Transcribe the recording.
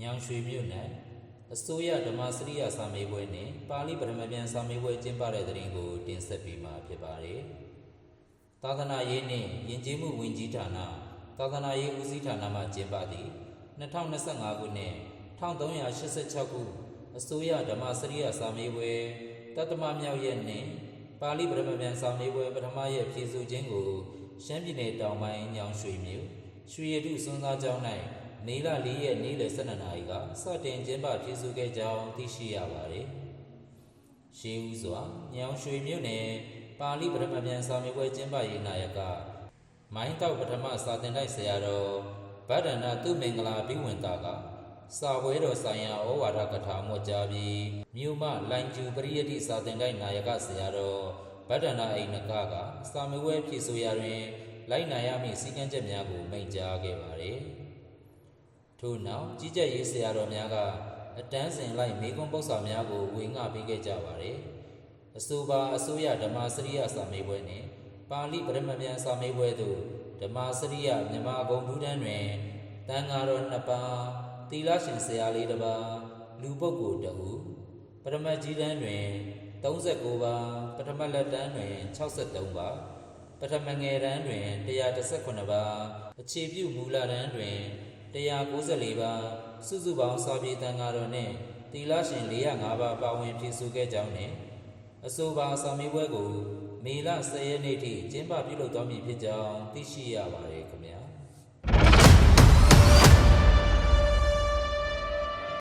ညောင်ရွှေမြို့နယ်အစိုးရဓမ္မစရိယစာမေးပွဲနှင့်ပါဠိပထမပြန်စာမေးပွဲကျင်းပတဲ့တဲ့ရင်ကိုတင်ဆက်ပေးမှာဖြစ်ပါတယ်။သာသနာရေးနှင့်ယဉ်ကျေးမှုဝန်ကြီးဌာနသာသနာရေးဦးစီးဌာနမှကျင်းပသည့်2025ခုနှစ်1386ခုအစိုးရဓမ္မစရိယစာမေးပွဲတတ္တမမြောက်ရက်နှင့်ပါဠိပထမပြန်စာမေးပွဲပထမရက်ဖြည့်ဆို့ခြင်းကိုရှမ်းပြည်နယ်တောင်ပိုင်းညောင်ရွှေမြို့ရွှေရတုစွန်းသားကျောင်း၌ နေလ၄ရက်နေ့လယ်12နာရီကစတင်ကျင်းပဖြည့်ဆို့ခဲ့ကြောင်းသိရှိရပါသည်။ရှေးဦးစွာညောင်ရွှေမြို့နယ်ပါဠိပထမပြန်စာမေးပွဲကျင်းပရေးနာယကမိုင်းတောက်ပထမစာတင်တိုက်ဆရာတော်ဗဒ္ဒနာသူမင်္ဂလာပြီးဝင်တာကစာပွဲတော်ဆိုင်ရာဩဝါဒကထာမွတ်ကြားပြီးမြို့မလိုင်ကျူပရိယတိစာတင်တိုက်နာယကဆရာတော်ဗဒ္ဒနာအိနကကစာမေးပွဲဖြေဆိုရာတွင်လိုက်နာရမည့်စည်းကမ်းချက်များကိုမိန့်ကြားခဲ့ပါသည် ထို့နောက်ကြီးကြပ်ရေးဆရာတော်များကအတန်းစဉ်လိုက်မေကွန်းပု္ပ္ပာများကိုဝေငှပေးခဲ့ကြပါတယ်။အဆိုပါအစိုးရဓမ္မစရိယစာမေးပွဲနှင့်ပါဠိပရမပြန်စာမေးပွဲသို့ဓမ္မစရိယမြန်မာဂုံထူးတန်းတွင်တန်ဃာတော်နှစ်ပါးသီလရှင်ဆရာလေးတစ်ပါးလူပုဂ္ဂိုလ်တစ်ဦးပရမတ်ကြီးတန်းတွင်39ပါးပထမလက်တန်းတွင်63ပါးပထမငယ်တန်းတွင်118ပါးအခြေပြုမူလတန်းတွင် 194ပါးစုစုပေါင်းစာပေတန်ဃာတော်နှင့်သီလရှင်405ပါးပါဝင်ဖြည့်ဆို့ခဲ့ကြောင်းနှင့်အဆိုပါစာမေးပွဲကိုမေလ10ရက်နေ့ထိကျင်းပပြုလုပ်သွားမည်ဖြစ်ကြောင်းသိရှိရပါသည်